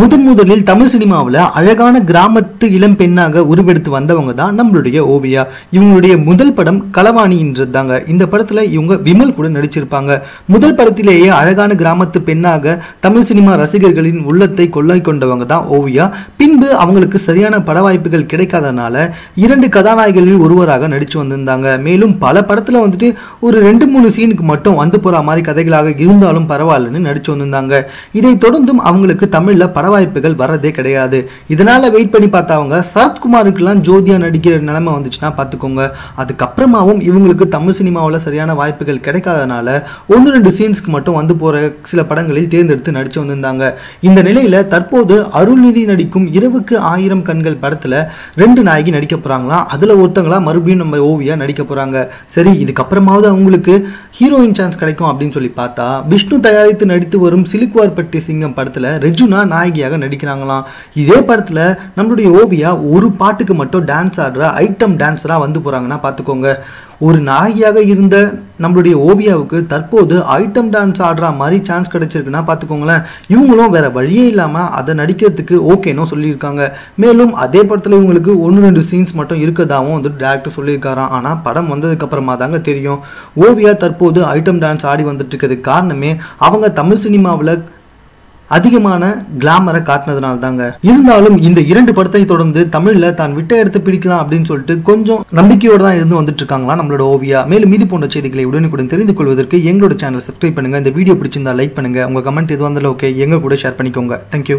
முதன் முதலில் தமிழ் சினிமாவில் அழகான கிராமத்து இளம் பெண்ணாக உருவெடுத்து வந்தவங்க தான் நம்மளுடைய ஓவியா. இவங்களுடைய முதல் படம் களவாணின்றது தாங்க இந்த படத்துல இவங்க விமல் கூட நடிச்சிருப்பாங்க. முதல் படத்திலேயே அழகான கிராமத்து பெண்ணாக தமிழ் சினிமா ரசிகர்களின் உள்ளத்தை கொள்ளை கொண்டவங்க தான் ஓவியா. பின்பு அவங்களுக்கு சரியான பட வாய்ப்புகள் கிடைக்காதனால இரண்டு கதாநாயகிகளில் ஒருவராக நடிச்சு வந்திருந்தாங்க. மேலும் பல படத்துல வந்துட்டு ஒரு ரெண்டு மூணு சீனுக்கு மட்டும் வந்து போகிற மாதிரி கதைகளாக இருந்தாலும் பரவாயில்லன்னு நடிச்சு வந்திருந்தாங்க. இதை தொடர்ந்தும் அவங்களுக்கு தமிழ்ல பட வாய்ப்புகள் வர்றதே கிடையாது. இதனால வெயிட் பண்ணி பார்த்தவங்க சரத்குமாருக்கெல்லாம் ஜோதியா நடிக்கிற நிலைமை வந்துச்சுன்னா பார்த்துக்கோங்க. அதுக்கப்புறமாவும் இவங்களுக்கு தமிழ் சினிமாவில் சரியான வாய்ப்புகள் கிடைக்காதனால ஒன்று ரெண்டு சீன்ஸ்க்கு மட்டும் வந்து போற சில படங்களில் தேர்ந்தெடுத்து நடிச்சு வந்திருந்தாங்க. இந்த நிலையில் தற்போது அருள்நிதி நடிக்கும் இரவுக்கு ஆயிரம் கண்கள் படத்துல ரெண்டு நாயகி நடிக்க போகிறாங்களாம் அதுல ஒருத்தங்களா மறுபடியும் நம்ம ஓவியா நடிக்க போறாங்க. சரி இதுக்கப்புறமாவது அவங்களுக்கு ஹீரோயின் சான்ஸ் கிடைக்கும் அப்படின்னு சொல்லி பார்த்தா விஷ்ணு தயாரித்து நடித்து வரும் சிலுக்குவார்பட்டி சிங்கம் படத்துல ரெஜுனா நாயகி நாயகியாக நடிக்கிறாங்களாம். இதே படத்துல நம்மளுடைய ஓவியா ஒரு பாட்டுக்கு மட்டும் டான்ஸ் ஆடுற ஐட்டம் டான்ஸராக வந்து போறாங்கன்னா பார்த்துக்கோங்க ஒரு நாயகியாக இருந்த நம்மளுடைய ஓவியாவுக்கு தற்போது ஐட்டம் டான்ஸ் ஆடுற மாதிரி சான்ஸ் கிடைச்சிருக்குன்னா பார்த்துக்கோங்களேன் இவங்களும் வேற வழியே இல்லாமல் அதை நடிக்கிறதுக்கு ஓகேன்னு சொல்லியிருக்காங்க. மேலும் அதே படத்தில் இவங்களுக்கு ஒன்று ரெண்டு சீன்ஸ் மட்டும் இருக்கதாகவும் வந்து டேரக்டர் சொல்லியிருக்காராம். ஆனால் படம் வந்ததுக்கு அப்புறமா தாங்க தெரியும். ஓவியா தற்போது ஐட்டம் டான்ஸ் ஆடி வந்துட்டு இருக்கிறதுக்கு காரணமே அவங்க தமிழ் சினிமாவில் அதிகமான கிளாமரை காட்டினதுனால தாங்க இருந்தாலும் இந்த இரண்டு படத்தை தொடர்ந்து தமிழ்ல தான் விட்ட எடுத்து பிடிக்கலாம் அப்படின்னு சொல்லிட்டு கொஞ்சம் நம்பிக்கையோட தான் இருந்து வந்துட்டு இருக்காங்களா நம்மளோட ஓவியா. மேலும் மீதி போன்ற செய்திகளை உடனுக்குடன் தெரிந்து கொள்வதற்கு எங்களோட சேனல் சப்ஸ்கிரைப் பண்ணுங்க. இந்த வீடியோ பிடிச்சிருந்தா லைக் பண்ணுங்க. உங்க கமெண்ட் எது வந்தாலும் ஓகே எங்க கூட ஷேர் பண்ணிக்கோங்க. தேங்க்யூ